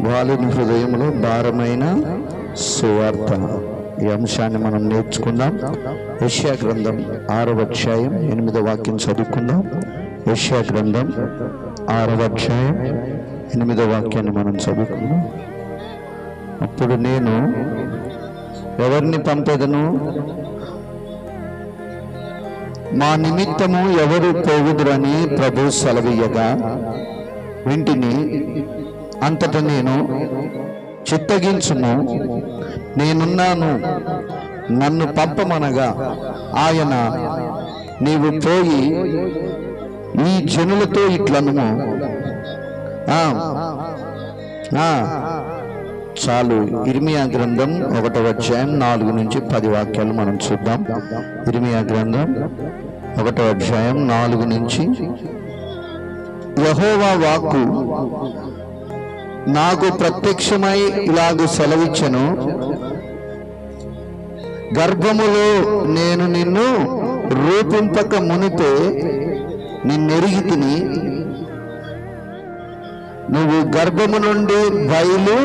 బాలుని హృదయంలో భారమైన సువార్త. ఈ అంశాన్ని మనం నేర్చుకుందాం. యష్యా గ్రంథం ఆరవ అధ్యాయం ఎనిమిదో వాక్యం చదువుకుందాం. యష్యా గ్రంథం ఆరవ అధ్యాయం ఎనిమిదో వాక్యాన్ని మనం చదువుకుందాం. అప్పుడు నేను ఎవరిని పంపెదను? మా నిమిత్తము ఎవరు పోగుదురని ప్రభు సెలవీయగా వింటిని అంతట నేను చిత్తగించును నేనున్నాను నన్ను పంపమనగా ఆయన నీవు పోయి ఈ జనులతో ఇట్లను చాలు ఇర్మియా గ్రంథం ఒకటవ అధ్యాయం నాలుగు నుంచి పది వాక్యాలు మనం చూద్దాం. ఇర్మియా గ్రంథం ఒకటవ అధ్యాయం నాలుగు నుంచి యహోవా వాక్కు నాకు ప్రత్యక్షమై ఇలాగ సెలవిచ్చను. గర్భములో నేను నిన్ను రూపింపక మునిపే నిన్నెరిగి తిని నువ్వు గర్భము నుండి బయలు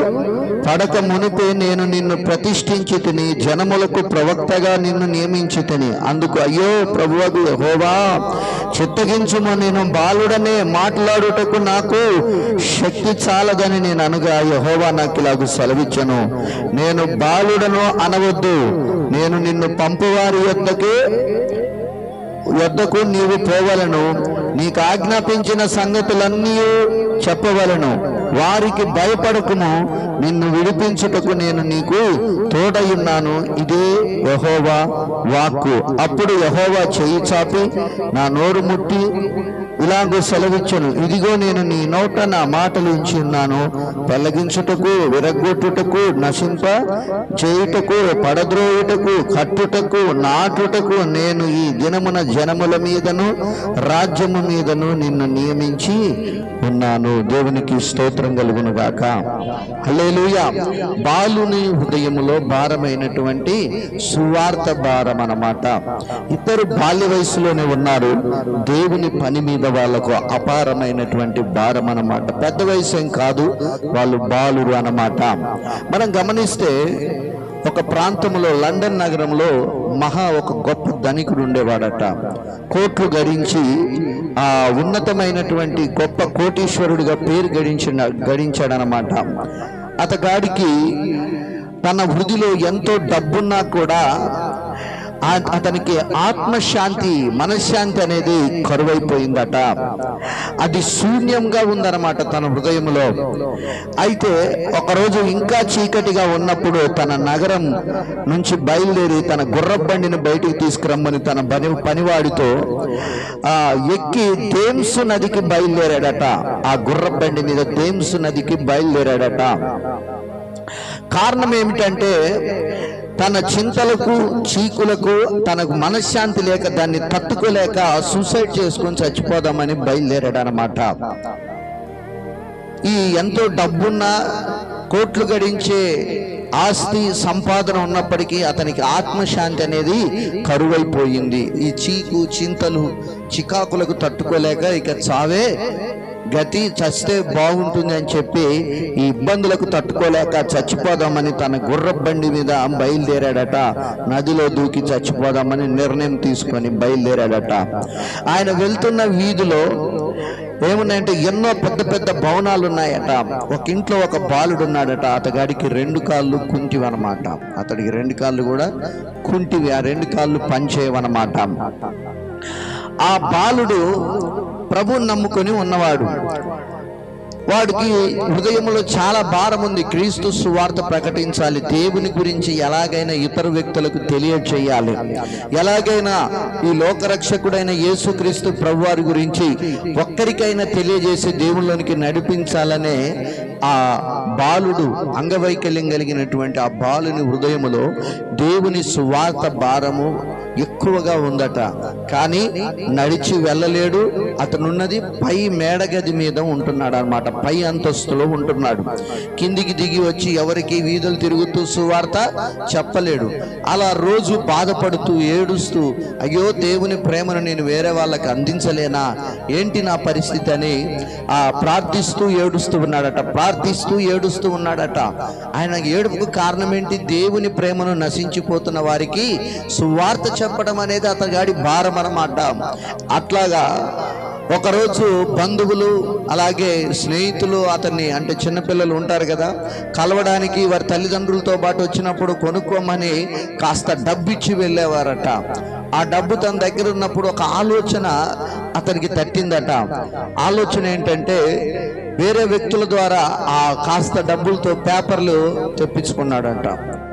పడక మునిపే నేను నిన్ను ప్రతిష్ఠించి తిని జనములకు ప్రవక్తగా నిన్ను నియమించి తిని అందుకు అయ్యో ప్రభువగు హోవా చిత్తగించుము నేను బాలుడనే మాట్లాడుటకు నాకు శక్తి చాలదని నేను అనగా యహోవా నాకు ఇలాగ సెలవిచ్చను. నేను బాలుడను అనవద్దు. నేను నిన్ను పంపువారి వద్దకు వద్దకు నీవు పోవలను. నీకు ఆజ్ఞాపించిన సంగతులన్నీ చెప్పవలను. వారికి భయపడకుము. నిన్ను విడిపించుటకు నేను నీకు తోడయున్నాను ఇదే యహోవా వాక్కు. అప్పుడు యహోవా చెయ్యి చాపి నా నోరు ముట్టి ఇలాగో సెలవిచ్చను. ఇదిగో నేను నీ నోట నా మాటలు ఉంచి ఉన్నాను. పెళ్ళగించుటకు విరగొట్టుటకు నశింప చేయుటకు పడద్రోయుటకు కట్టుటకు నాటుటకు నేను ఈ దినమున జనముల మీదను రాజ్యము మీదను నిన్ను నియమించి ఉన్నాను. దేవునికి స్తోత్రం కలుగును గాక హలేలుయ బాలుని హృదయంలో భారమైనటువంటి సువార్త భారం అన్నమాట. ఇద్దరు బాల్య వయసులోనే ఉన్నారు. దేవుని పని మీద వాళ్ళకు అపారమైనటువంటి భారం అన్నమాట. పెద్ద వయసు ఏం కాదు వాళ్ళు బాలురు అన్నమాట. మనం గమనిస్తే ఒక ప్రాంతంలో లండన్ నగరంలో మహా ఒక గొప్ప ధనికుడు ఉండేవాడట. కోట్లు గడించి ఆ ఉన్నతమైనటువంటి గొప్ప కోటీశ్వరుడిగా పేరు గడించిన గడించాడనమాట అతగాడికి తన వృద్ధిలో ఎంతో డబ్బున్నా కూడా అతనికి ఆత్మశాంతి మనశ్శాంతి అనేది కరువైపోయిందట. అది శూన్యంగా ఉందన్నమాట తన హృదయంలో. అయితే ఒకరోజు ఇంకా చీకటిగా ఉన్నప్పుడు తన నగరం నుంచి బయలుదేరి తన గుర్రబండిని బయటికి తీసుకురమ్మని తన పని పనివాడితో ఎక్కి తేమ్సు నదికి బయలుదేరాడట. ఆ గుర్రబండి మీద తేమ్సు నదికి బయలుదేరాడట. కారణం ఏమిటంటే తన చింతలకు చీకులకు తనకు మనశ్శాంతి లేక దాన్ని తట్టుకోలేక సూసైడ్ చేసుకొని చచ్చిపోదామని బయలుదేరాడనమాట ఈ ఎంతో డబ్బున్న కోట్లు గడించే ఆస్తి సంపాదన ఉన్నప్పటికీ అతనికి ఆత్మశాంతి అనేది కరువైపోయింది. ఈ చీకు చింతలు చికాకులకు తట్టుకోలేక ఇక చావే గతి చస్తే బాగుంటుంది అని చెప్పి ఈ ఇబ్బందులకు తట్టుకోలేక చచ్చిపోదామని తన గుర్ర బండి మీద బయలుదేరాడట. నదిలో దూకి చచ్చిపోదామని నిర్ణయం తీసుకొని బయలుదేరాడట. ఆయన వెళ్తున్న వీధిలో ఏమున్నాయంటే ఎన్నో పెద్ద పెద్ద భవనాలు ఉన్నాయట ఒక ఇంట్లో ఒక బాలుడు ఉన్నాడట అతగాడికి రెండు కాళ్ళు కుంటివి అనమాట అతడికి రెండు కాళ్ళు కూడా కుంటివి. ఆ రెండు కాళ్ళు పనిచేయవన్నమాట. ఆ బాలుడు ప్రభు నమ్ముకొని ఉన్నవాడు. వాడికి హృదయంలో చాలా భారం ఉంది. క్రీస్తు సువార్త ప్రకటించాలి. దేవుని గురించి ఎలాగైనా ఇతర వ్యక్తులకు తెలియచేయాలి. ఎలాగైనా ఈ లోకరక్షకుడైన యేసుక్రీస్తు ప్రభువారి గురించి ఒక్కరికైనా తెలియజేసి దేవుళ్ళలోనికి నడిపించాలనే ఆ బాలుడు అంగవైకల్యం కలిగినటువంటి ఆ బాలుని హృదయములో దేవుని సువార్త భారము ఎక్కువగా ఉందట. కానీ నడిచి వెళ్ళలేడు. అతనున్నది పై మేడగది మీద ఉంటున్నాడు అనమాట పై అంతస్తులో ఉంటున్నాడు. కిందికి దిగి వచ్చి ఎవరికి వీధులు తిరుగుతూ సువార్త చెప్పలేడు. అలా రోజు బాధపడుతూ ఏడుస్తూ అయ్యో దేవుని ప్రేమను నేను వేరే వాళ్ళకి అందించలేనా? ఏంటి నా పరిస్థితి? అని ఆ ప్రార్థిస్తూ ఏడుస్తూ ఉన్నాడట. ప్రార్థిస్తూ ఏడుస్తూ ఉన్నాడట. ఆయన ఏడుపుకు కారణం ఏంటి దేవుని ప్రేమను నశించిపోతున్న వారికి సువార్త చెప్పడం అనేది అతగాడి భారం అన్నమాట. అట్లాగా ఒకరోజు బంధువులు అలాగే స్నేహితులు అతన్ని అంటే చిన్నపిల్లలు ఉంటారు కదా కలవడానికి వారి తల్లిదండ్రులతో పాటు వచ్చినప్పుడు కొనుక్కోమని కాస్త డబ్బు ఇచ్చి వెళ్ళేవారట. ఆ డబ్బు తన దగ్గర ఉన్నప్పుడు ఒక ఆలోచన అతనికి తట్టిందట. ఆలోచన ఏంటంటే వేరే వ్యక్తుల ద్వారా ఆ కాస్త డబ్బులతో పేపర్లు తెప్పించుకున్నాడంట.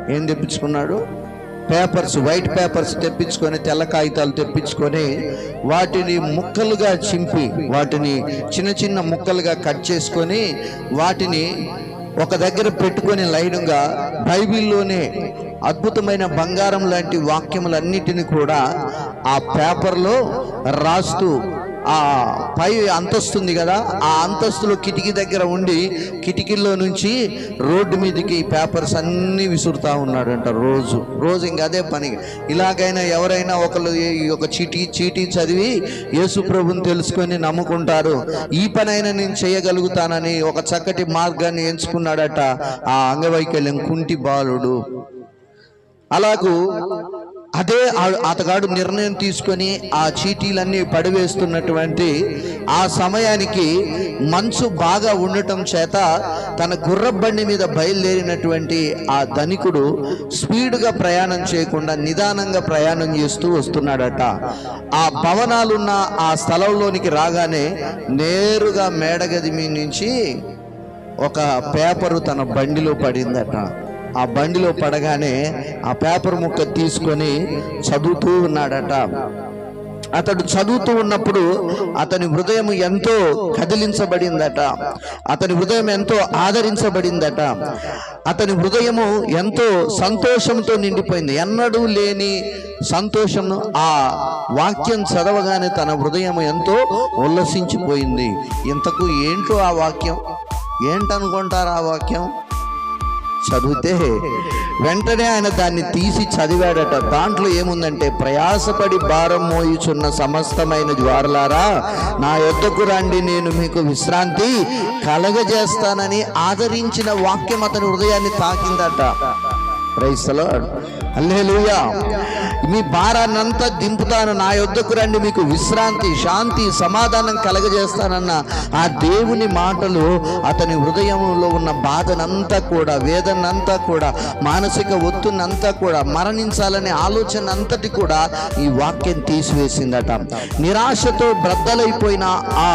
ఏం తెప్పించుకున్నాడు? పేపర్స్ వైట్ పేపర్స్ తెప్పించుకొని తెల్ల కాగితాలు తెప్పించుకొని వాటిని ముక్కలుగా చింపి వాటిని చిన్న చిన్న ముక్కలుగా కట్ చేసుకొని వాటిని ఒక దగ్గర పెట్టుకొని లైనుగా బైబిల్లోనే అద్భుతమైన బంగారం లాంటి వాక్యములన్నిటిని కూడా ఆ పేపర్లో రాస్తూ ఆ పై అంతస్తుంది కదా ఆ అంతస్తులో కిటికీ దగ్గర ఉండి కిటికీల్లో నుంచి రోడ్డు మీదకి పేపర్స్ అన్నీ విసురుతా ఉన్నాడంట రోజు. రోజు ఇంక అదే పని. ఇలాగైనా ఎవరైనా ఒకళ్ళు ఒక చీటీ చీటీ చదివి యేసు ప్రభుని తెలుసుకొని నమ్ముకుంటారు. ఈ పనైనా నేను చేయగలుగుతానని ఒక చక్కటి మార్గాన్ని ఎంచుకున్నాడట ఆ అంగవైకల్యం కుంటి బాలుడు. అలాగూ అదే అతగాడు నిర్ణయం తీసుకొని ఆ చీటీలన్నీ పడివేస్తున్నటువంటి ఆ సమయానికి మంచు బాగా ఉండటం చేత తన గుర్రబండి మీద బయలుదేరినటువంటి ఆ ధనికుడు స్పీడ్గా ప్రయాణం చేయకుండా నిదానంగా ప్రయాణం చేస్తూ వస్తున్నాడట. ఆ భవనాలున్న ఆ స్థలంలోనికి రాగానే నేరుగా మేడగది మీ నుంచి ఒక పేపరు తన బండిలో పడిందట. ఆ బండిలో పడగానే ఆ పేపర్ ముక్క తీసుకొని చదువుతూ ఉన్నాడట. అతడు చదువుతూ ఉన్నప్పుడు అతని హృదయం ఎంతో కదిలించబడిందట. అతని హృదయం ఎంతో ఆదరించబడిందట. అతని హృదయము ఎంతో సంతోషంతో నిండిపోయింది. ఎన్నడూ లేని సంతోషం ఆ వాక్యం చదవగానే తన హృదయం ఎంతో ఉల్లసించిపోయింది. ఇంతకు ఏంటో ఆ వాక్యం? ఏంటనుకుంటారు ఆ వాక్యం? చదివితే వెంటనే ఆయన దాన్ని తీసి చదివాడట. దాంట్లో ఏముందంటే ప్రయాసపడి భారం మోయుచున్న సమస్తమైన జ్వారలారా నా యొద్దకు రండి నేను మీకు విశ్రాంతి కలగజేస్తానని ఆదరించిన వాక్యం అతని హృదయాన్ని తాకిందట. ప్రైస్తలో అల్లేలుయా మీ భారాన్నంతా దింపుతాను. నా యొద్దకు రండి. మీకు విశ్రాంతి శాంతి సమాధానం కలగజేస్తానన్న ఆ దేవుని మాటలు అతని హృదయంలో ఉన్న బాధనంతా కూడా వేదనంతా కూడా మానసిక ఒత్తునంతా కూడా మరణించాలనే ఆలోచన అంతటి కూడా ఈ వాక్యం తీసివేసిందట. నిరాశతో బ్రద్దలైపోయిన ఆ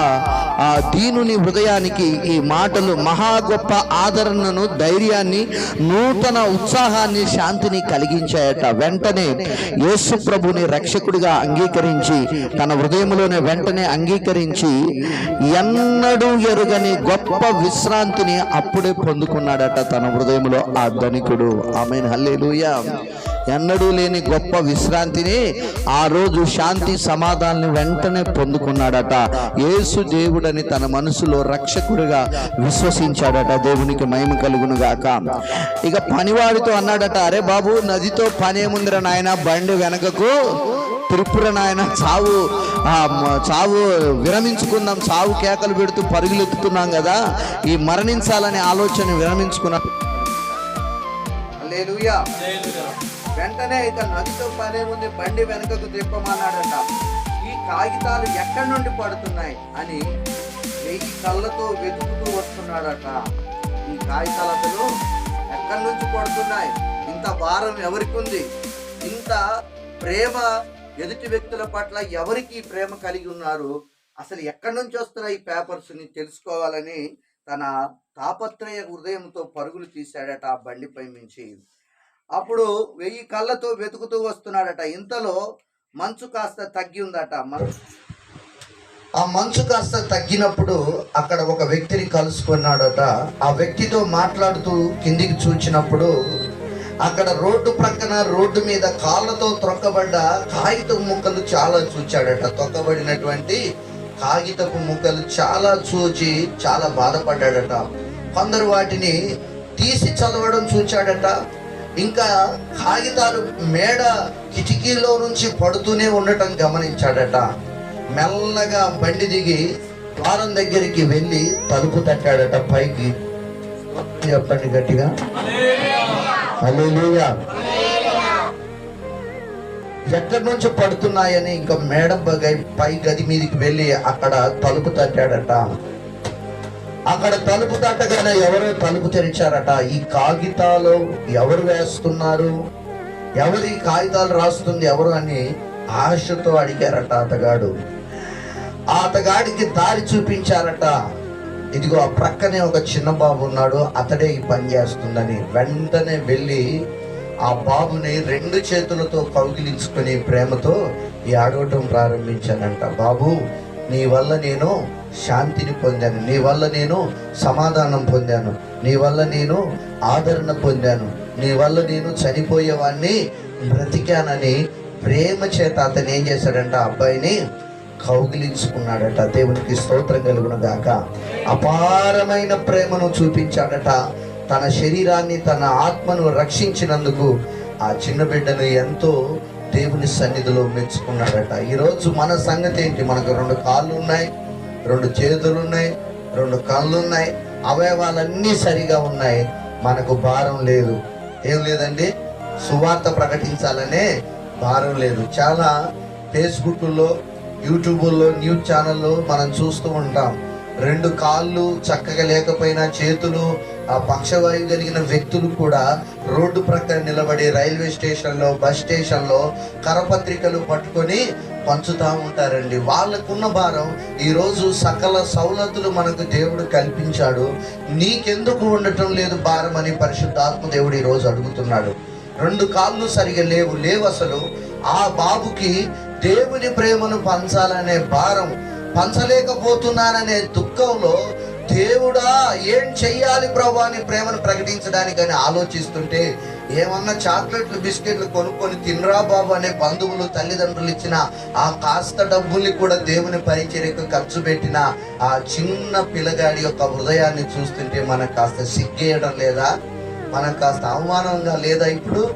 ఆ దీనుని హృదయానికి ఈ మాటలు మహా గొప్ప ఆదరణను ధైర్యాన్ని నూతన ఉత్సాహాన్ని శాంతిని కలిగించాయట. వెంటనే యేసు ప్రభుని రక్షకుడిగా అంగీకరించి తన హృదయంలోనే వెంటనే అంగీకరించి ఎన్నడూ ఎరుగని గొప్ప విశ్రాంతిని అప్పుడే పొందుకున్నాడట తన హృదయంలో ఆ ధనికుడు. ఆమె హల్లేలూయా. ఎన్నడూ లేని గొప్ప విశ్రాంతిని ఆ రోజు శాంతి సమాధానాన్ని వెంటనే పొందుకున్నాడట. యేసు దేవుడని తన మనసులో రక్షకుడిగా విశ్వసించాడట. దేవునికి మహిమ కలుగును గాక. ఇక పనివాడితో అన్నాడట అరే బాబు నదితో పనేముందిరా నాయన బండి వెనకకు త్రిపుర నాయన చావు చావు విరమించుకుందాం చావు కేకలు పెడుతూ పరుగులెత్తుతున్నాం కదా. ఈ మరణించాలనే ఆలోచన విరమించుకున్నా. వెంటనే ఇక నదితో పనే ఉంది బండి వెనుకకు తిప్పమన్నాడట. ఈ కాగితాలు ఎక్కడి నుండి పడుతున్నాయి అని వెయ్యి కళ్ళతో వెతుకుతూ వస్తున్నాడట. ఈ కాగితాలు అసలు ఎక్కడి నుంచి పడుతున్నాయి? ఇంత భారం ఎవరికి ఉంది ఇంత ప్రేమ ఎదుటి వ్యక్తుల పట్ల ఎవరికి ప్రేమ కలిగి ఉన్నారు? అసలు ఎక్కడి నుంచి వస్తున్నాయి ఈ పేపర్స్ని తెలుసుకోవాలని తన తాపత్రయ హృదయంతో పరుగులు తీశాడట ఆ బండిపై నుంచి. అప్పుడు వెయ్యి కళ్ళతో వెతుకుతూ వస్తున్నాడట. ఇంతలో మంచు కాస్త తగ్గి ఉందట మన- ఆ మంచు కాస్త తగ్గినప్పుడు అక్కడ ఒక వ్యక్తిని కలుసుకున్నాడట. ఆ వ్యక్తితో మాట్లాడుతూ కిందికి చూచినప్పుడు అక్కడ రోడ్డు ప్రక్కన రోడ్డు మీద కాళ్ళతో త్రొక్కబడ్డ కాగితపు ముక్కలు చాలా చూచాడట. తొక్కబడినటువంటి కాగితపు ముక్కలు చాలా చూచి చాలా బాధపడ్డాడట. కొందరు వాటిని తీసి చదవడం చూచాడట. ఇంకా కాగితాలు మేడ కిటికీలో నుంచి పడుతూనే ఉండటం గమనించాడట. మెల్లగా బండి దిగి ద్వారం దగ్గరికి వెళ్ళి తలుపు తట్టాడట పైకి. చెప్పండి గట్టిగా. హల్లెలూయా. ఎక్కడి నుంచి పడుతున్నాయని ఇంకా మేడ పై గది మీదకి వెళ్ళి అక్కడ తలుపు తట్టాడట. అక్కడ తలుపు తట్టగానే ఎవరో తలుపు తెరిచారట. ఈ కాగితాలు ఎవరు వేస్తున్నారు? ఎవరు ఈ కాగితాలు రాస్తుంది? ఎవరు అని ఆశతో అడిగారట అతగాడు ఆ అతగాడికి దారి చూపించారట. ఇదిగో ఆ ప్రక్కనే ఒక చిన్న బాబు ఉన్నాడు. అతడే ఈ పని చేస్తుందని. వెంటనే వెళ్ళి ఆ బాబుని రెండు చేతులతో కౌగిలించుకొని ప్రేమతో ఈ ఆడవటం ప్రారంభించానంట. బాబు నీ వల్ల నేను శాంతిని పొందాను. నీ వల్ల నేను సమాధానం పొందాను. నీ వల్ల నేను ఆదరణ పొందాను. నీ వల్ల నేను చనిపోయేవాడిని బ్రతికానని ప్రేమ చేత అతను ఏం చేశాడంట? ఆ అబ్బాయిని కౌగిలించుకున్నాడట. దేవునికి స్తోత్రం కలుగును గాక అపారమైన ప్రేమను చూపించాడట. తన శరీరాన్ని తన ఆత్మను రక్షించినందుకు ఆ చిన్న బిడ్డను ఎంతో దేవుని సన్నిధిలో మెచ్చుకున్నాడట. ఈరోజు మన సంగతి ఏంటి? మనకు రెండు కాళ్ళు ఉన్నాయి. రెండు చేతులు ఉన్నాయి రెండు కళ్ళు ఉన్నాయి అవయవాలన్నీ సరిగా ఉన్నాయి. మనకు భారం లేదు. ఏం లేదండి? సువార్త ప్రకటించాలనే భారం లేదు. చాలా ఫేస్బుక్లో యూట్యూబ్లో న్యూస్ ఛానల్లో మనం చూస్తూ ఉంటాం. రెండు కాళ్ళు చక్కగా లేకపోయినా చేతులు ఆ పక్షవాయువు కలిగిన వ్యక్తులు కూడా రోడ్డు ప్రక్కన నిలబడి రైల్వే స్టేషన్లో బస్ స్టేషన్లో కరపత్రికలు పట్టుకొని పంచుతూ ఉంటారండి. వాళ్ళకున్న భారం ఈరోజు సకల సౌలతులు మనకు దేవుడు కల్పించాడు. నీకెందుకు ఉండటం లేదు భారం అని పరిశుద్ధాత్మ దేవుడు ఈరోజు అడుగుతున్నాడు. రెండు కాళ్ళు సరిగా లేవు లేవు అసలు. ఆ బాబుకి దేవుని ప్రేమను పంచాలనే భారం పంచలేకపోతున్నాననే దుఃఖంలో దేవుడా ఏం చెయ్యాలి ప్రభు అని ప్రేమను ప్రకటించడానికని ఆలోచిస్తుంటే ఏమన్నా చాక్లెట్లు బిస్కెట్లు కొనుక్కొని తినరా బాబు అనే బంధువులు తల్లిదండ్రులు ఇచ్చిన ఆ కాస్త డబ్బుల్ని కూడా దేవుని పరిచర్యకు ఖర్చు పెట్టిన ఆ చిన్న పిల్లగాడి యొక్క హృదయాన్ని చూస్తుంటే మనకు కాస్త సిగ్గేయడం లేదా? మనకు కాస్త అవమానంగా లేదా ఇప్పుడు?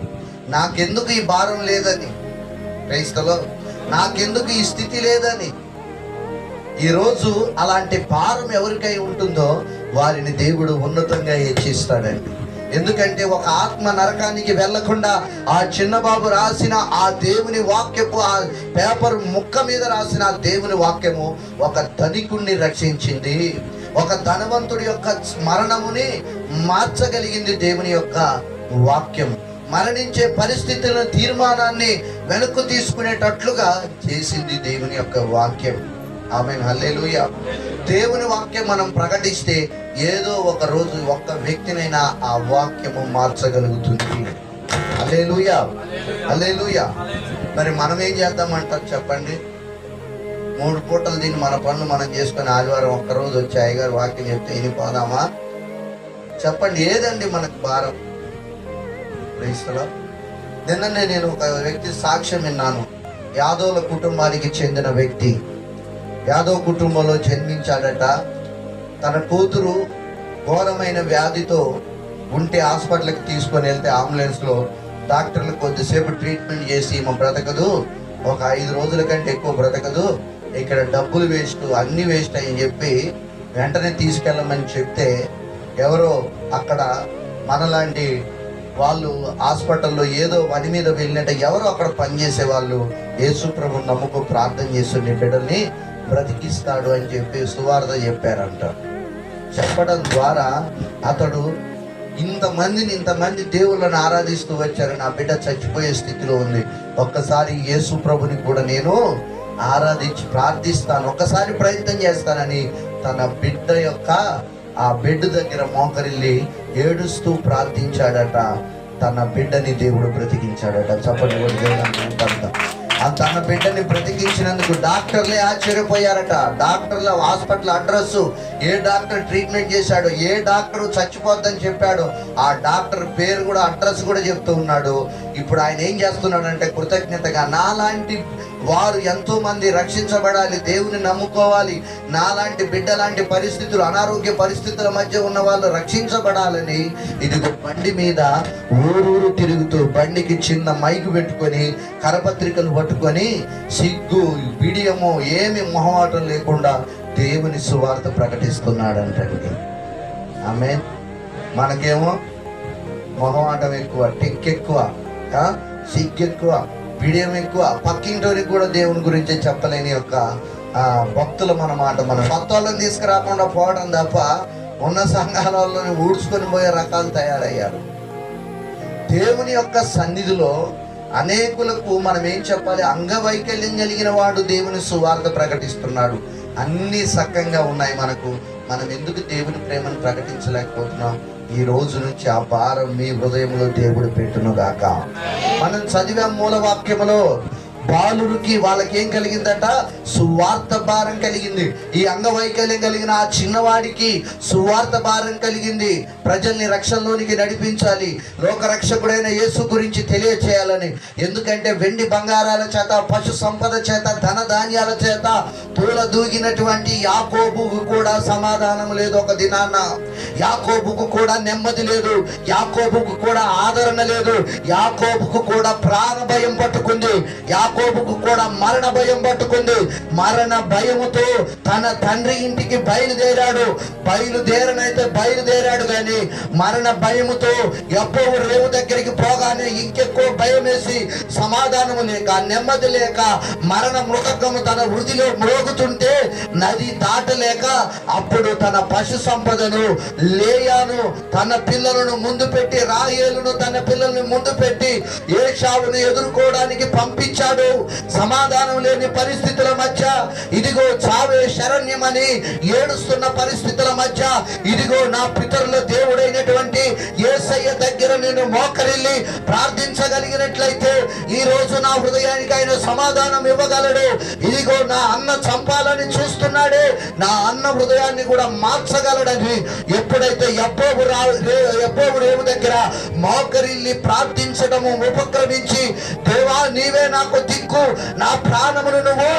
నాకెందుకు ఈ భారం లేదని? క్రైస్తలో నాకెందుకు ఈ స్థితి లేదని? ఈరోజు అలాంటి భారం ఎవరికై ఉంటుందో వారిని దేవుడు ఉన్నతంగా హెచ్చిస్తాడండి. ఎందుకంటే ఒక ఆత్మ నరకానికి వెళ్ళకుండా ఆ చిన్నబాబు రాసిన ఆ దేవుని వాక్యపు ఆ పేపర్ ముక్క మీద రాసిన ఆ దేవుని వాక్యము ఒక ధనికుణ్ణి రక్షించింది. ఒక ధనవంతుడి యొక్క మరణముని మార్చగలిగింది దేవుని యొక్క వాక్యం మరణించే పరిస్థితులను తీర్మానాన్ని వెనక్కు తీసుకునేటట్లుగా చేసింది దేవుని యొక్క వాక్యం ఆమె హల్లేలుయ. దేవుని వాక్యం మనం ప్రకటిస్తే ఏదో ఒక రోజు ఒక్క వ్యక్తినైనా ఆ వాక్యము మార్చగలుగుతుంది. హల్లెలూయ. హల్లెలూయ. మరి మనం ఏం చేద్దామంటారు చెప్పండి? మూడు పూటలు దీన్ని మన పనులు మనం చేసుకొని ఆదివారం ఒక్క రోజు వచ్చి అయ్యగారు వాక్యం చెప్తే వినిపోదామా? చెప్పండి ఏదండి మనకు భారం? క్రైస్తలో నిన్ననే నేను ఒక వ్యక్తి సాక్ష్యం విన్నాను. యాదవుల కుటుంబానికి చెందిన వ్యక్తి. యాదవ్ కుటుంబంలో జన్మించాడట. తన కూతురు ఘోరమైన వ్యాధితో ఉంటే హాస్పిటల్కి తీసుకొని వెళ్తే అంబులెన్స్లో డాక్టర్లు కొద్దిసేపు ట్రీట్మెంట్ చేసి మా బ్రతకదు. ఒక ఐదు రోజుల కంటే ఎక్కువ బ్రతకదు. ఇక్కడ డబ్బులు వేస్ట్ అన్ని వేస్ట్ అని చెప్పి వెంటనే తీసుకెళ్ళమని చెప్తే ఎవరో అక్కడ మనలాంటి వాళ్ళు హాస్పిటల్లో ఏదో పని మీద వెళ్ళినట్టు ఎవరో అక్కడ పనిచేసే వాళ్ళు యేసుప్రభు నమ్ముకు ప్రార్థన చేస్తుండే బిడ్డల్ని. బ్రతికిస్తాడు అని చెప్పి సువార్త చెప్పారంట. చెప్పడం ద్వారా అతడు ఇంతమందిని ఇంతమంది దేవుళ్ళని ఆరాధిస్తూ వచ్చారు. నా బిడ్డ చచ్చిపోయే స్థితిలో ఉంది. ఒక్కసారి యేసు ప్రభుని కూడా నేను ఆరాధించి ప్రార్థిస్తాను. ఒక్కసారి ప్రయత్నం చేస్తానని తన బిడ్డ యొక్క ఆ బెడ్ దగ్గర మోకరిల్లి ఏడుస్తూ ప్రార్థించాడట. తన బిడ్డని దేవుడు బ్రతికించాడట. చప్పటి కూడా దేవుడు? తన బిడ్డని బ్రతికించినందుకు డాక్టర్లే ఆశ్చర్యపోయారట. డాక్టర్ల హాస్పిటల్ అడ్రస్ ఏ డాక్టర్ ట్రీట్మెంట్ చేశాడు ఏ డాక్టర్ చచ్చిపోద్దని చెప్పాడు ఆ డాక్టర్ పేరు కూడా అడ్రస్ కూడా చెప్తూ ఉన్నాడు. ఇప్పుడు ఆయన ఏం చేస్తున్నాడంటే కృతజ్ఞతగా నాలాంటి వారు ఎంతో మంది రక్షించబడాలి దేవుని నమ్ముకోవాలి. నాలాంటి బిడ్డ లాంటి పరిస్థితులు అనారోగ్య పరిస్థితుల మధ్య ఉన్న వాళ్ళు రక్షించబడాలని ఇదిగో బండి మీద ఊరూరు తిరుగుతూ బండికి చిన్న మైకు పెట్టుకొని కరపత్రికలు పట్టుకొని సిగ్గు బిడియము ఏమి మొహమాటం లేకుండా దేవుని సువార్త ప్రకటిస్తున్నాడంటండి ఆమె మనకేమో మొహమాటం ఎక్కువ టిక్ ఎక్కువ సిగ్గు ఎక్కువ వీడియం ఎక్కువ పక్కింటోనికి కూడా దేవుని గురించి చెప్పలేని యొక్క భక్తులు మన మన. కొత్త వాళ్ళని తీసుకురాకుండా పోవడం తప్ప ఉన్న సంఘాలలోనే ఊడ్చుకొని పోయే రకాలు తయారయ్యారు. దేవుని యొక్క సన్నిధిలో అనేకులకు మనం ఏం చెప్పాలి? అంగవైకల్యం కలిగిన వాడు దేవుని సువార్త ప్రకటిస్తున్నాడు. అన్ని సక్కంగా ఉన్నాయి మనకు. మనం ఎందుకు దేవుని ప్రేమను ప్రకటించలేకపోతున్నాం? ఈ రోజు నుంచి ఆ భారం మీ హృదయంలో దేవుడు పెట్టును గాక మనం చదివే మూల వాక్యములో బాలుడికి వాళ్ళకి ఏం కలిగిందట? సువార్త భారం కలిగింది. ఈ అంగవైకల్యం కలిగిన ఆ చిన్నవాడికి సువార్త భారం కలిగింది. ప్రజల్ని రక్షణలోనికి నడిపించాలి. లోకరక్షకుడైన యేసు గురించి తెలియచేయాలని. ఎందుకంటే వెండి బంగారాల చేత పశు సంపద చేత ధన ధాన్యాల చేత తూల దూగినటువంటి యాకోబుకు కూడా సమాధానం లేదు ఒక దినాన్న యాకోబుకు కూడా నెమ్మది లేదు. యాకోబుకు కూడా ఆదరణ లేదు. యాకోబుకు కూడా ప్రాణ భయం పట్టుకుంది యాకోబుకు కూడా మరణ భయం పట్టుకుంది. మరణ భయముతో తన తండ్రి ఇంటికి బయలుదేరాడు. బయలుదేరనైతే బయలుదేరాడు కానీ మరణ భయముతో ఎప్పుడు రేవు దగ్గరికి పోగానే ఇంకెక్కువ భయం వేసి సమాధానము లేక నెమ్మది లేక మరణ మృతకము తన వృధిలో మ్రోగుతుంటే నది దాటలేక అప్పుడు తన పశు సంపదను లేయాను తన పిల్లలను ముందు పెట్టి రాయేలును తన పిల్లల్ని ముందు పెట్టి ఏషావును ఎదుర్కోవడానికి పంపించాడు. సమాధానం లేని పరిస్థితుల మధ్య ఇదిగో చావే శరణ్యమని ఏడుస్తున్న పరిస్థితుల మధ్య ఇదిగో నా పితరుల దేవుడైనటువంటి ఏసయ్య దగ్గర నేను మోకరిల్లి ప్రార్థించగలిగినట్లయితే ఈ రోజు నా హృదయానికి ఆయన సమాధానం ఇవ్వగలడు. ఇదిగో నా అన్న చంపాలని చూస్తున్నాడే. నా అన్న హృదయాన్ని కూడా మార్చగలడని ఎప్పుడైతే ఎబ్బోబు రా రే- ఎబ్బోబు రేవు దగ్గర మోకరిల్లి ప్రార్థించడము ఉపక్రమించి దేవా నీవే నాకు దిక్కు. నా ప్రాణమును నువ్వు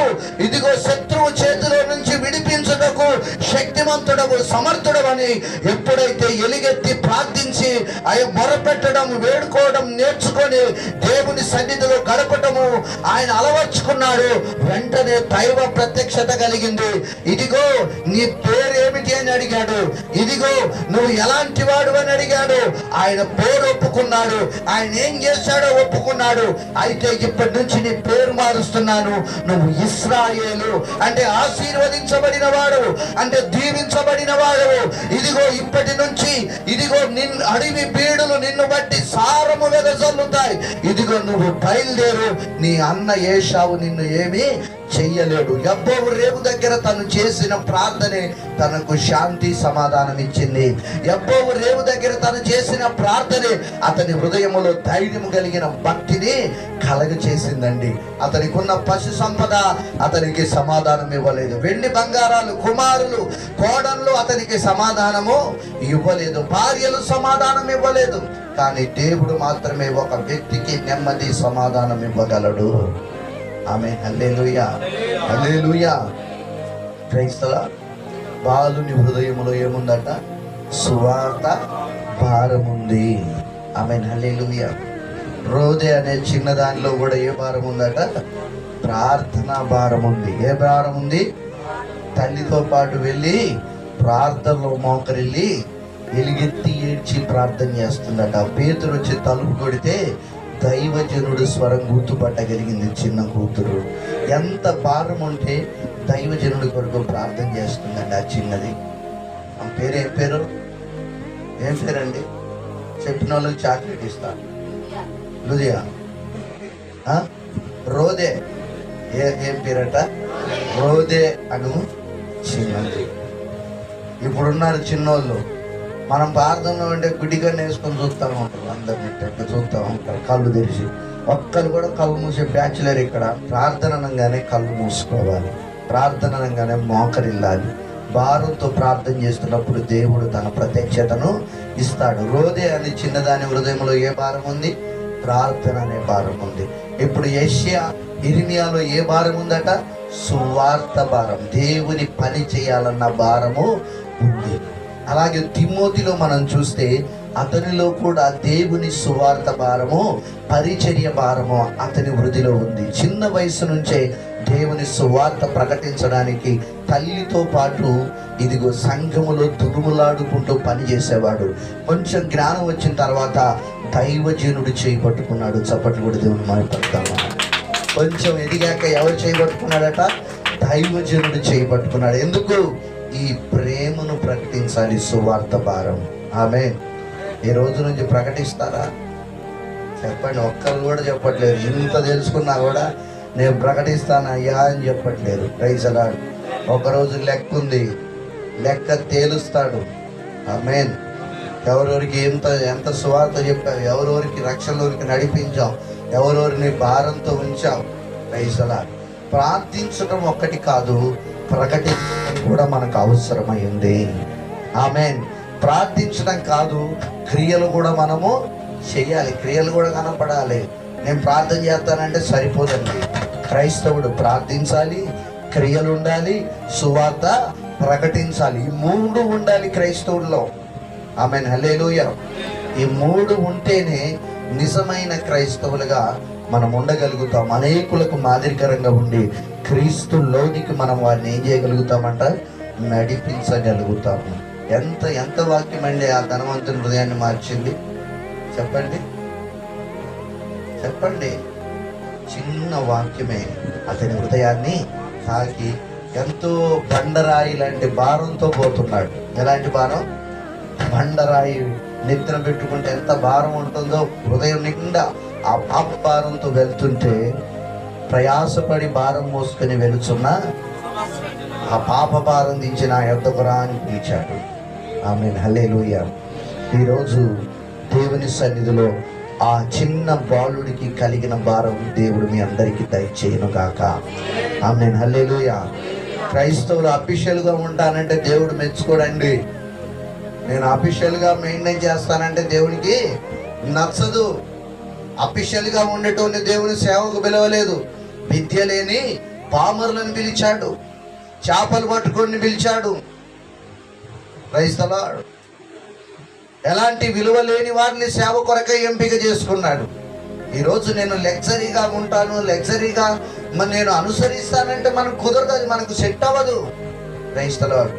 ఇదిగో శత్రువు చేతిలో నుంచి విడిపించుటకు శక్తిమంతుడవు సమర్థుడవని ఎప్పుడైతే ఎలుగెత్తి ప్రార్థించి అవి మొరపెట్టడం వేడుకోవడం నేర్చుకొని దేవుని సన్నిధిలో గడపటము ఆయన అలవర్చుకున్నాడు వెంటనే దైవ ప్రత్యక్షత కలిగింది. ఇదిగో నీ పేరేమిటి అని అడిగాడు. ఇదిగో నువ్వు ఎలాంటి వాడు అని అడిగాడు. ఆయన పేరు ఒప్పుకున్నాడు. ఆయన ఏం చేశాడో ఒప్పుకున్నాడు. అయితే ఇప్పటి నుంచి నీ పేరు మారుస్తున్నాను. నువ్వు ఇస్రాయేలు. అంటే ఆశీర్వదించబడిన వాడు అంటే దీవించబడిన వాడు ఇదిగో ఇప్పటి నుంచి ఇదిగో నిన్ను అడవి బీడులు నిన్ను బట్టి సారము వెదజల్లుతాయి. ఇదిగో నువ్వు బయలుదేరు. నీ అన్న ఏషావు నిన్ను ఏమీ చెయ్యలేడు ఎవ్వరు రేవు దగ్గర తను చేసిన ప్రార్థనే తనకు శాంతి సమాధానం ఇచ్చింది. ఎవ్వరు రేవు దగ్గర తను చేసిన ప్రార్థనే అతని హృదయములో ధైర్యం కలిగిన భక్తిని కలగ చేసిందండి. అతనికి ఉన్న పశు సంపద అతనికి సమాధానం ఇవ్వలేదు. వెండి బంగారాలు కుమారులు కోడళ్ళు అతనికి సమాధానము ఇవ్వలేదు. భార్యలు సమాధానం ఇవ్వలేదు. కానీ దేవుడు మాత్రమే ఒక వ్యక్తికి నెమ్మది సమాధానం ఇవ్వగలడు. ఆమె హల్లెలూయా. హల్లెలూయా. క్రైస్తవ బాలుని హృదయములో ఏముందట? సువార్త భారముంది. ఆమె హల్లెలూయా. రోదే అనే చిన్న దానిలో కూడా ఏ భారం ఉందట ప్రార్థన భారం ఉంది ఏ భారం ఉంది తల్లితో పాటు వెళ్ళి ప్రార్థనలో మోకరిల్లి ఎలుగెత్తి ఏడ్చి ప్రార్థన చేస్తుందట. పేతురు వచ్చి తలుపు కొడితే దైవజనుడు స్వరం గుర్తుపట్టగలిగింది చిన్న కూతురు. ఎంత భారం ఉంటే దైవజనుడి కొరకు ప్రార్థన చేస్తుందండి ఆ చిన్నది. ఆ పేరు ఏం పేరు? ఏం పేరండి? చెప్పిన వాళ్ళకి చాక్లెట్ ఇస్తా. లుదియా రోదే. ఏ ఏం పేరట? రోదే అను చిన్నది. ఇప్పుడున్నారు చిన్నోళ్ళు. మనం ప్రార్థనలో ఉంటే గుడిగా వేసుకొని చూస్తూ ఉంటారు అందరిని ఇట్లా చూస్తూ ఉంటారు కళ్ళు తెరిచి. ఒక్కరు కూడా కళ్ళు మూసే బ్యాచులర్ ఇక్కడ. ప్రార్థన అనగానే కళ్ళు మూసుకోవాలి. ప్రార్థన అనగానే మోకరిల్లాలి. భారంతో ప్రార్థన చేస్తున్నప్పుడు దేవుడు తన ప్రత్యక్షతను ఇస్తాడు. రోదే అని చిన్నదాని హృదయంలో ఏ భారం ఉంది? ప్రార్థన అనే భారం ఉంది. ఇప్పుడు ఏషియా ఇరిమియాలో ఏ భారం ఉందట? సువార్త భారం. దేవుని పని చేయాలన్న భారము ఉంది. అలాగే తిమోతిలో మనం చూస్తే అతనిలో కూడా దేవుని సువార్త భారము పరిచర్య భారము అతని వృద్ధిలో ఉంది. చిన్న వయసు నుంచే దేవుని సువార్త ప్రకటించడానికి తల్లితో పాటు ఇదిగో సంఘములో దురుములాడుకుంటూ పనిచేసేవాడు. కొంచెం జ్ఞానం వచ్చిన తర్వాత దైవజనుడు చేయి పట్టుకున్నాడు. చప్పట్లు కూడా దేవుని మాట్లాడతాము కొంచెం ఎదిగాక ఎవరు చేయబట్టుకున్నాడట దైవజనుడు చేయబట్టుకున్నాడు ఎందుకు? ఈ ప్రేమను ప్రకటించాలి సువార్త భారం. ఆమె ఈ రోజు నుంచి ప్రకటిస్తారా? చెప్పండి ఒక్కరు కూడా చెప్పట్లేదు ఇంత తెలుసుకున్నా కూడా నేను ప్రకటిస్తాను అయ్యా అని చెప్పట్లేదు ప్రైజ్ ఒకరోజు లెక్క ఉంది. లెక్క తేలుస్తాడు. ఆమెన్. ఎవరెవరికి ఎంత ఎంత సువార్త చెప్పావు ఎవరెవరికి రక్షణలోనికి నడిపించాం ఎవరెవరిని భారంతో ఉంచాం పైసలా ప్రార్థించడం ఒక్కటి కాదు. ప్రకటించడం కూడా మనకు అవసరమైంది. ఆమె ప్రార్థించడం కాదు క్రియలు కూడా మనము చేయాలి. క్రియలు కూడా కనపడాలి. నేను ప్రార్థన చేస్తానంటే సరిపోదండి. క్రైస్తవుడు ప్రార్థించాలి క్రియలు ఉండాలి సువార్త ప్రకటించాలి. ఈ మూడు ఉండాలి క్రైస్తవుల్లో. ఆమె హలేలుయ ఈ మూడు ఉంటేనే నిజమైన క్రైస్తవులుగా మనం ఉండగలుగుతాం. అనేకులకు మాదిరికరంగా ఉండి క్రీస్తు లోనికి మనం వారిని ఏం చేయగలుగుతామంట? నడిపించగలుగుతాము ఎంత ఎంత వాక్యం అండి ఆ ధనవంతుని హృదయాన్ని మార్చింది? చెప్పండి. చెప్పండి. చిన్న వాక్యమే అతని హృదయాన్ని తాకి ఎంతో బండరాయి లాంటి భారంతో పోతున్నాడు. ఎలాంటి భారం? బండరాయి నిద్ర పెట్టుకుంటే ఎంత భారం ఉంటుందో హృదయం నిండా ఆ పాప భారంతో వెళ్తుంటే ప్రయాసపడి భారం మోసుకొని వెలుచున్న ఆ పాప భారం దించి నా యొద్దకు రా అని పిలిచాడు. ఆమె హలేలుయ ఈరోజు దేవుని సన్నిధిలో ఆ చిన్న బాలుడికి కలిగిన భారం దేవుడు మీ అందరికీ దయచేయను గాక. ఆమె హలేలుయ క్రైస్తవులు అఫీషియల్గా ఉంటానంటే దేవుడు మెచ్చుకోడండి. నేను అఫీషియల్గా మెయింటైన్ చేస్తానంటే దేవునికి నచ్చదు. అఫీషియల్గా ఉండేటోని దేవుని సేవకు పిలవలేదు. విద్య లేని పామరులను పిలిచాడు. చేపలు పట్టుకొని పిలిచాడు. క్రైస్తలాడు ఎలాంటి విలువ లేని వారిని సేవ కొరకై ఎంపిక చేసుకున్నాడు. ఈరోజు నేను లగ్జరీగా ఉంటాను లగ్జరీగా మరి నేను అనుసరిస్తానంటే మనకు కుదరదు అది మనకు సెట్ అవ్వదు. క్రైస్తలాడు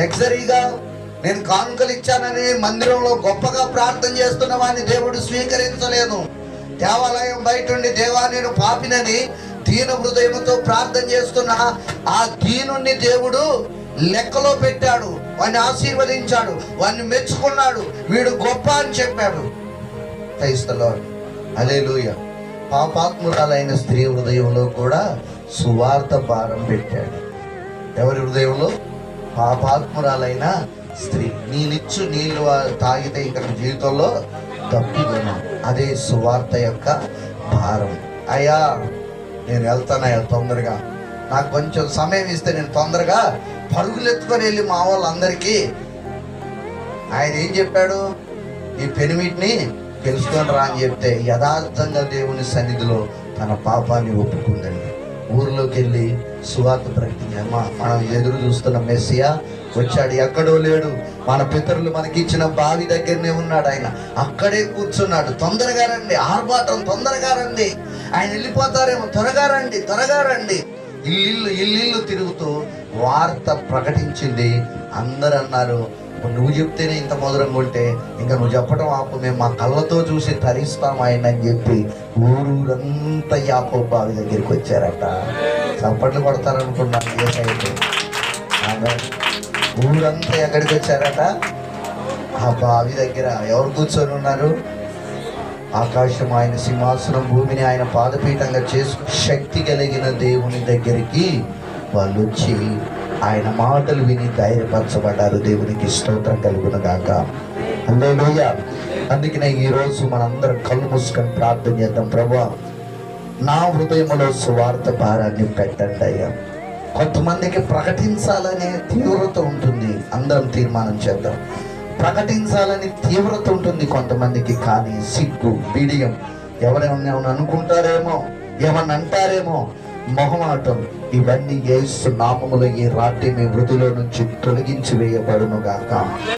లగ్జరీగా నేను కానుకలు ఇచ్చానని మందిరంలో గొప్పగా ప్రార్థన చేస్తున్న వాడిని దేవుడు స్వీకరించలేదు. దేవాలయం బయట ఉండి దేవా నేను పాపినని దీన హృదయంతో ప్రార్థన చేస్తున్న ఆ దీనుణ్ణి దేవుడు లెక్కలో పెట్టాడు. వాడిని ఆశీర్వదించాడు. వాడిని మెచ్చుకున్నాడు. వీడు గొప్ప అని చెప్పాడు. క్రైస్తలో అలేలుయ పాపాత్మురాలైన స్త్రీ హృదయంలో కూడా సువార్త భారం పెట్టాడు. ఎవరి హృదయంలో? పాపాత్మురాలైన స్త్రీ. నీనిచ్చు నీళ్ళు తాగితే ఇక జీవితంలో తప్పిదను అదే సువార్త యొక్క భారం. అయ్యా నేను వెళ్తానయ్యా తొందరగా. నాకు కొంచెం సమయం ఇస్తే నేను తొందరగా పరుగులెత్తుకొని వెళ్ళి మా వాళ్ళందరికీ. ఆయన ఏం చెప్పాడు? ఈ పెనిమిటిని తెలుసుకొని రా అని చెప్తే యథార్థంగా దేవుని సన్నిధిలో తన పాపాన్ని ఒప్పుకుందండి. ఊర్లోకి వెళ్ళి సువార్త ప్రకటించమ్మా మనం ఎదురు చూస్తున్న మెస్సియా వచ్చాడు ఎక్కడో లేడు. మన పితరులు మనకి ఇచ్చిన బావి దగ్గరనే ఉన్నాడు ఆయన. అక్కడే కూర్చున్నాడు. తొందరగా రండి ఆర్భాటం తొందరగా రండి. ఆయన వెళ్ళిపోతారేమో. త్వరగా రండి త్వరగా రండి. ఇల్లు ఇల్లు తిరుగుతూ వార్త ప్రకటించింది. అందరు అన్నారు నువ్వు చెప్తేనే ఇంత మధురంగా ఉంటే ఇంకా నువ్వు చెప్పడం ఆపు. మేము మా కళ్ళతో చూసి తరిస్తాం ఆయన అని చెప్పి ఊరూరంతా యాకో బావి దగ్గరికి వచ్చారట. చప్పట్లు కొడతారనుకున్నాను ఏ సైడ్ ఊరంతా ఎక్కడికి వచ్చారట? ఆ బావి దగ్గర. ఎవరు కూర్చొని ఉన్నారు? ఆకాశం ఆయన సింహాసనం భూమిని ఆయన పాదపీఠంగా చేసుకుని శక్తి కలిగిన దేవుని దగ్గరికి వాళ్ళు వచ్చి ఆయన మాటలు విని ధైర్యపరచబడ్డారు. దేవునికి స్తోత్రం కలుగును గాక. అందులోయ్యా అందుకనే ఈరోజు మనందరం కళ్ళు మూసుకొని ప్రార్థన చేద్దాం. ప్రభా నా హృదయంలో స్వార్థ భారాన్ని పెట్టండి అయ్యా. కొంతమందికి ప్రకటించాలనే తీవ్రత ఉంటుంది. అందరం తీర్మానం చేద్దాం. ప్రకటించాలని తీవ్రత ఉంటుంది కొంతమందికి కానీ సిగ్గు బిడియం ఎవరేమన్నా అనుకుంటారేమో ఏమన్నా అంటారేమో మొహమాటం. ఇవన్నీ ఏసు నామములు ఈ రాత్రి మీ వృధిలో నుంచి తొలగించి వేయబడును గాక